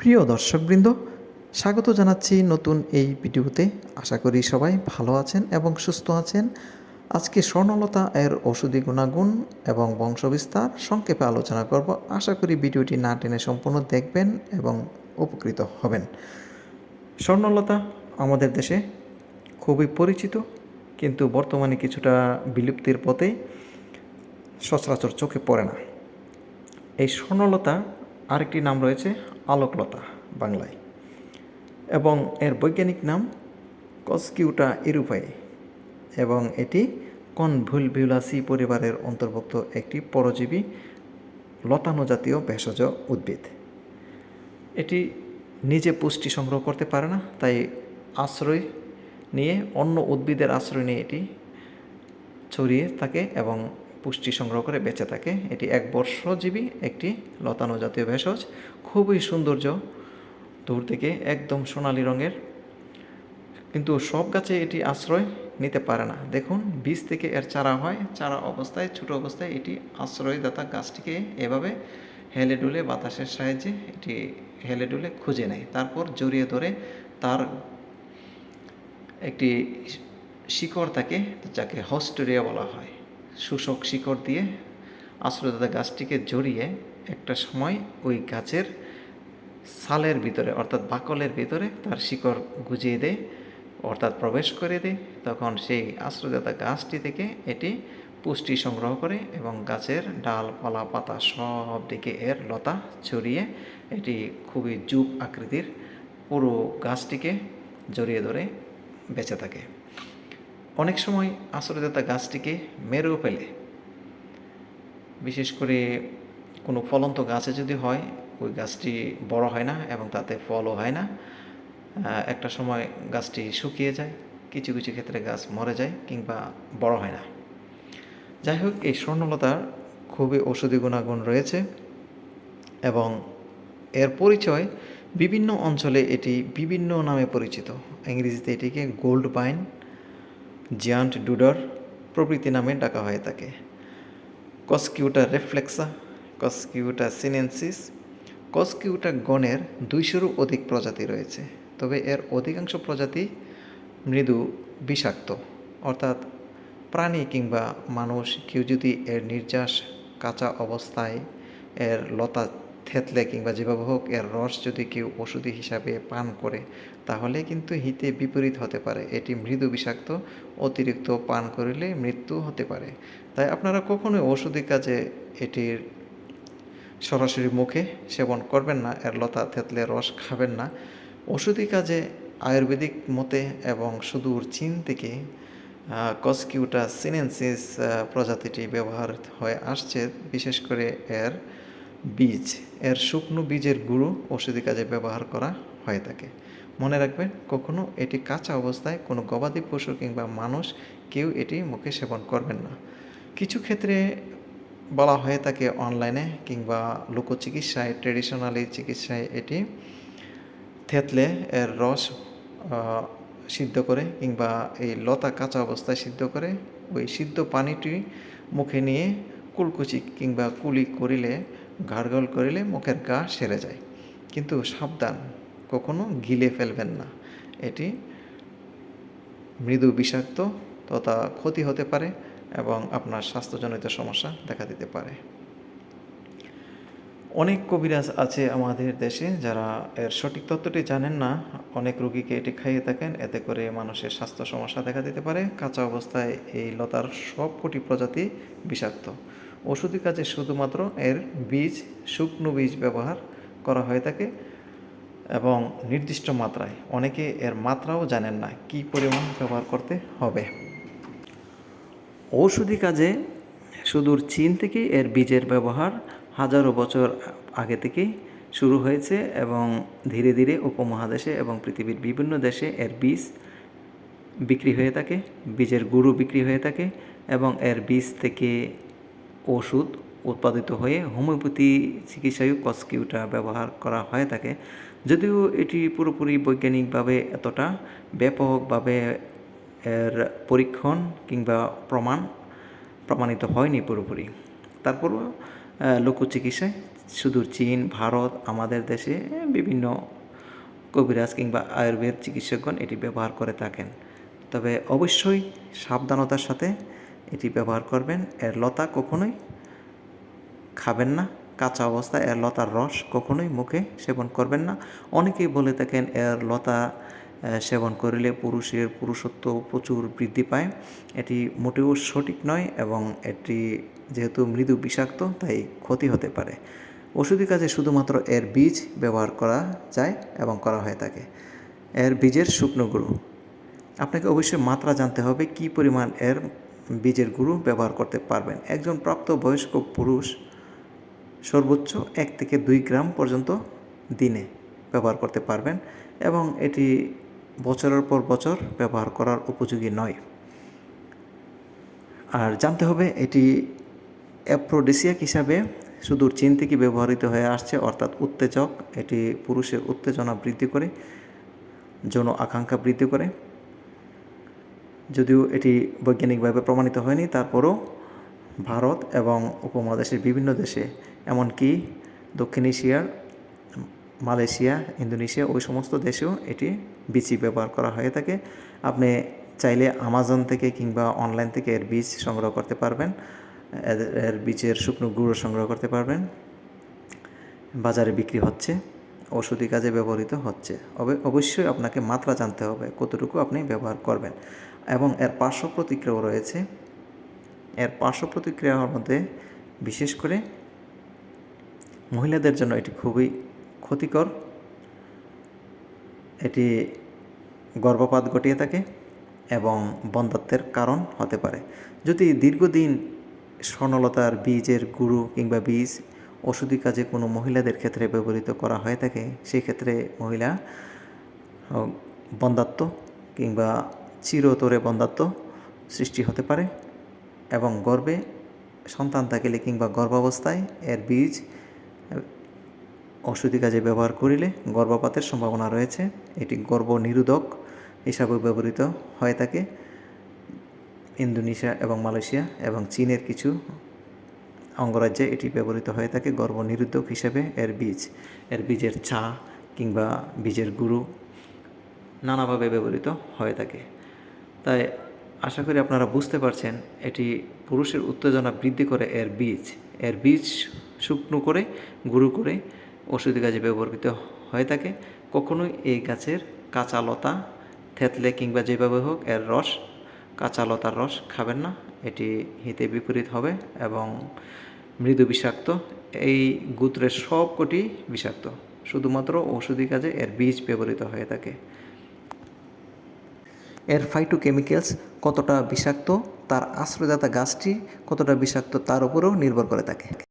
প্রিয় দর্শকবৃন্দ, স্বাগত জানাচ্ছি নতুন এই ভিডিওতে। আশা করি সবাই ভালো আছেন এবং সুস্থ আছেন। আজকে স্বর্ণলতা এর ওষুধি গুণাগুণ এবং বংশবিস্তার সংক্ষেপে আলোচনা করব। আশা করি ভিডিওটি না টেনে সম্পূর্ণ দেখবেন এবং উপকৃত হবেন। স্বর্ণলতা আমাদের দেশে খুবই পরিচিত, কিন্তু বর্তমানে কিছুটা বিলুপ্তির পথে সচরাচর চোখে পড়ে না। এই স্বর্ণলতা আরেকটি নাম রয়েছে আলোকলতা, বাংলায়। এবং এর বৈজ্ঞানিক নাম কসকিউটা ইরুপাই। এবং এটি কনভুলভিউলাসি পরিবারের অন্তর্ভুক্ত একটি পরজীবী লতানো জাতীয় ভেষজ উদ্ভিদ। এটি নিজে পুষ্টি সংগ্রহ করতে পারে না, তাই আশ্রয় নিয়ে, অন্য উদ্ভিদের আশ্রয় নিয়ে এটি ছড়িয়ে থাকে এবং পুষ্টি সংগ্রহ করে বেঁচে থাকে। এটি এক বর্ষজীবী একটি লতানো জাতীয় ভেষজ। খুবই সৌন্দর্য দূর থেকে একদম সোনালি রঙের। কিন্তু সব গাছে এটি আশ্রয় নিতে পারে না। দেখুন, বীজ থেকে এর চারা হয়। চারা অবস্থায়, ছোট অবস্থায় এটি আশ্রয়দাতা গাছটিকে এভাবে হেলে ডুলে বাতাসের সাহায্যে এটি হেলে ডুলে খুঁজে নেয়। তারপর জড়িয়ে ধরে তার একটি শিকড় থাকে যাকে হস্টোরিয়া বলা হয়। শোষক শিকড় দিয়ে আশ্রয়দাতা গাছটিকে জড়িয়ে একটা সময় ওই গাছের সালের ভিতরে, অর্থাৎ বাকলের ভিতরে তার শিকড় গুজিয়ে দেয়, অর্থাৎ প্রবেশ করে দেয়। তখন সেই আশ্রয়দাতা গাছটি থেকে এটি পুষ্টি সংগ্রহ করে এবং গাছের ডালপালা পাতা সব দিকে এর লতা ছড়িয়ে এটি খুবই জুপ আকৃতির পুরো গাছটিকে জড়িয়ে ধরে বেঁচে থাকে। অনেক সময় আশ্রয়দাতা গাছটিকে মেরেও ফেলে। বিশেষ করে কোনো ফলন্ত গাছে যদি হয়, ওই গাছটি বড় হয় না এবং তাতে ফলও হয় না। একটা সময় গাছটি শুকিয়ে যায়, কিছু কিছু ক্ষেত্রে গাছ মরে যায় কিংবা বড় হয় না। যাই হোক, এই স্বর্ণলতার খুবই ঔষধি গুণাগুণ রয়েছে এবং এর পরিচয় বিভিন্ন অঞ্চলে এটি বিভিন্ন নামে পরিচিত। ইংরেজিতে এটিকে গোল্ড পাইন জিয়ান্ট ডুডর প্রভৃতি নামে ডাকা হয়ে থাকে। কসকিউটা রেফ্লেক্সা কসকিউটা সিনেন্সিস কসকিউটা গণের দুইশোরও অধিক প্রজাতি রয়েছে। তবে এর অধিকাংশ প্রজাতি মৃদু, বিষাক্ত। অর্থাৎ প্রাণী কিংবা মানুষ কেউ যদি এর নির্যাস, কাঁচা অবস্থায় এর লতা থেতলে কিংবা যেভাবে হোক এর রস যদি কেউ ওষুধি হিসাবে পান করে, তাহলে কিন্তু হিতে বিপরীত হতে পারে। এটি মৃদু বিষাক্ত, অতিরিক্ত পান করিলে মৃত্যু হতে পারে। তাই আপনারা কখনোই ওষুধি কাজে এটির সরাসরি মুখে সেবন করবেন না, এর লতা থেতলে রস খাবেন না। ওষুধি কাজে আয়ুর্বেদিক মতে এবং সুদূর চীন থেকে কসকিউটা সিনেন্সিস প্রজাতিটি ব্যবহার হয়ে আসছে, বিশেষ করে এর বীজ, এর শুকনো বীজের গুঁড়ো ওষুধি কাজে ব্যবহার করা হয়ে থাকে। মনে রাখবেন, কখনো এটি কাঁচা অবস্থায় কোনো গবাদি পশু কিংবা মানুষ কেউ এটি মুখে সেবন করবেন না। কিছু ক্ষেত্রে বলা হয়ে থাকে অনলাইনে কিংবা লোকচিকিৎসায়, ট্রেডিশনালি চিকিৎসায় এটি থেতলে এর রস সিদ্ধ করে কিংবা এই লতা কাঁচা অবস্থায় সিদ্ধ করে ওই সিদ্ধ পানিটি মুখে নিয়ে কুলকুচি কিংবা কুলি করিলে গার্গল করিলে মুখের গা সেরে যায়। কিন্তু সাবধান, কখনো গিলে ফেলবেন না। এটি মৃদু বিষাক্ত তথা ক্ষতি হতে পারে এবং আপনার স্বাস্থ্যজনিত সমস্যা দেখা দিতে পারে। অনেক কবিরাজ আছে আমাদের দেশে যারা এর সঠিক তথ্যটি জানেন না। অনেক রুগীকে এটি খাইয়ে থাকেন, এতে করে মানুষের স্বাস্থ্য সমস্যা দেখা দিতে পারে। কাঁচা অবস্থায় এই লতার সব কোটি প্রজাতি বিষাক্ত। ওষুধি কাজে শুধুমাত্র এর বীজ, শুকনো বীজ ব্যবহার করা হয়ে থাকে এবং নির্দিষ্ট মাত্রায়। অনেকে এর মাত্রাও জানেন না কি পরিমাণ ব্যবহার করতে হবে। ঔষধি কাজে সুদূর চীন থেকে এর বীজের ব্যবহার হাজারো বছর আগে থেকেই শুরু হয়েছে এবং ধীরে ধীরে উপমহাদেশে এবং পৃথিবীর বিভিন্ন দেশে এর বীজ বিক্রি হয়ে থাকে, বীজের গুঁড়ো বিক্রি হয়ে থাকে এবং এর বীজ থেকে ওষুধ উৎপাদিত হয়ে হোমিওপ্যাথি চিকিৎসায় কসকিউটা ব্যবহার করা হয়ে থাকে যদিও এটি পুরোপুরি বৈজ্ঞানিকভাবে এতটা ব্যাপকভাবে এর পরীক্ষণ কিংবা প্রমাণ প্রমাণিত হয়নি পুরোপুরি। তারপরও লোকচিকিৎসায় সুদূর চীন, ভারত, আমাদের দেশে বিভিন্ন কবিরাজ কিংবা আয়ুর্বেদ চিকিৎসকগণ এটি ব্যবহার করে থাকেন। তবে অবশ্যই সাবধানতার সাথে এটি ব্যবহার করবেন। এর লতা কখনোই খাবেন না। কাঁচা অবস্থায় এর লতার রস কখনোই মুখে সেবন করবেন না। অনেকেই বলে থাকেন এর লতা সেবন করিলে পুরুষের পুরুষত্ব প্রচুর বৃদ্ধি পায়। এটি মোটেও সঠিক নয় এবং এটি যেহেতু মৃদু বিষাক্ত, তাই ক্ষতি হতে পারে। ওষুধি কাজে শুধুমাত্র এর বীজ ব্যবহার করা যায় এবং করা হয়ে থাকে। এর বীজের শুকনো গুঁড়ো। আপনাকে অবশ্যই মাত্রা জানতে হবে কি পরিমাণ এর বীজের গুঁড়ো ব্যবহার করতে পারবেন। একজন প্রাপ্তবয়স্ক পুরুষ সর্বোচ্চ এক থেকে দুই গ্রাম পর্যন্ত দিনে ব্যবহার করতে পারবেন এবং এটি বছরের পর বছর ব্যবহার করার উপযোগী নয়। আর জানতে হবে এটি অ্যাপ্রোডেসিয়াক হিসাবে সুদূর চীন থেকে ব্যবহৃত হয়ে আসছে, অর্থাৎ উত্তেজক। এটি পুরুষের উত্তেজনা বৃদ্ধি করে, যৌন আকাঙ্ক্ষা বৃদ্ধি করে। যদিও এটি বৈজ্ঞানিকভাবে প্রমাণিত হয়নি, তারপরও ভারত এবং উপমহাদেশের বিভিন্ন দেশে, এমনকি দক্ষিণ এশিয়ার, মালয়েশিয়া, ইন্দোনেশিয়া, ওই সমস্ত দেশেও এটি বিচি ব্যবহার করা হয়ে থাকে। আপনি চাইলে আমাজন থেকে কিংবা অনলাইন থেকে এর বীজ সংগ্রহ করতে পারবেন, এর- বীজের শুকনো গুঁড়ো সংগ্রহ করতে পারবেন। বাজারে বিক্রি হচ্ছে, ওষুধি কাজে ব্যবহৃত হচ্ছে। অবশ্যই আপনাকে মাত্রা জানতে হবে, কতটুকু আপনি ব্যবহার করবেন। এবং এর পার্শ্ব প্রতিক্রিয়াও রয়েছে। এর পার্শ্ব প্রতিক্রিয়ার মধ্যে বিশেষ করে মহিলাদের জন্য এটি খুবই ক্ষতিকর। এটি গর্ভপাত ঘটিয়ে থাকে এবং বন্ধাত্বের কারণ হতে পারে। যদি দীর্ঘদিন স্বর্ণলতার বীজের গুঁড়ো কিংবা বীজ ওষুধি কাজে কোনো মহিলাদের ক্ষেত্রে ব্যবহৃত করা হয়ে থাকে সেই ক্ষেত্রে মহিলা আহ, বন্ধাত্ব কিংবা চিরতরে বন্ধাত্ব সৃষ্টি হতে পারে এবং গর্বে সন্তান থাকিলে কিংবা গর্ভাবস্থায় এর বীজ ওষুধি কাজে ব্যবহার করিলে গর্ভপাতের সম্ভাবনা রয়েছে। এটি গর্ভ নিরোধক হিসাবে ব্যবহৃত হয়ে থাকে ইন্দোনেশিয়া এবং মালয়েশিয়া এবং চীনের কিছু অঙ্গরাজ্যে এটি ব্যবহৃত হয়ে থাকে গর্ভ নিরোধক হিসেবে এর বীজ। এর বীজের চা কিংবা বীজের গুঁড়ো নানাভাবে ব্যবহৃত হয়ে থাকে তাই আশা করি আপনারা বুঝতে পারছেন, এটি পুরুষের উত্তেজনা বৃদ্ধি করে এর বীজ। এর বীজ শুকনো করে, গুঁড়ো করে ওষুধি কাজে ব্যবহৃত হয়ে থাকে। কখনোই এই গাছের কাঁচা লতা থেতলে কিংবা যেভাবে হোক এর রস, কাঁচা লতার রস খাবেন না। এটি হিতে বিপরীত হবে এবং মৃদু বিষাক্ত। এই গুত্রের সবকটি বিষাক্ত। শুধুমাত্র ঔষধি কাজে এর বীজ ব্যবহৃত হয়ে থাকে। এর ফাইটোকেমিক্যালস কতটা বিষাক্ত তার আশ্রয়দাতা গাছটি কতটা বিষাক্ত তার উপরেও নির্ভর করে থাকে।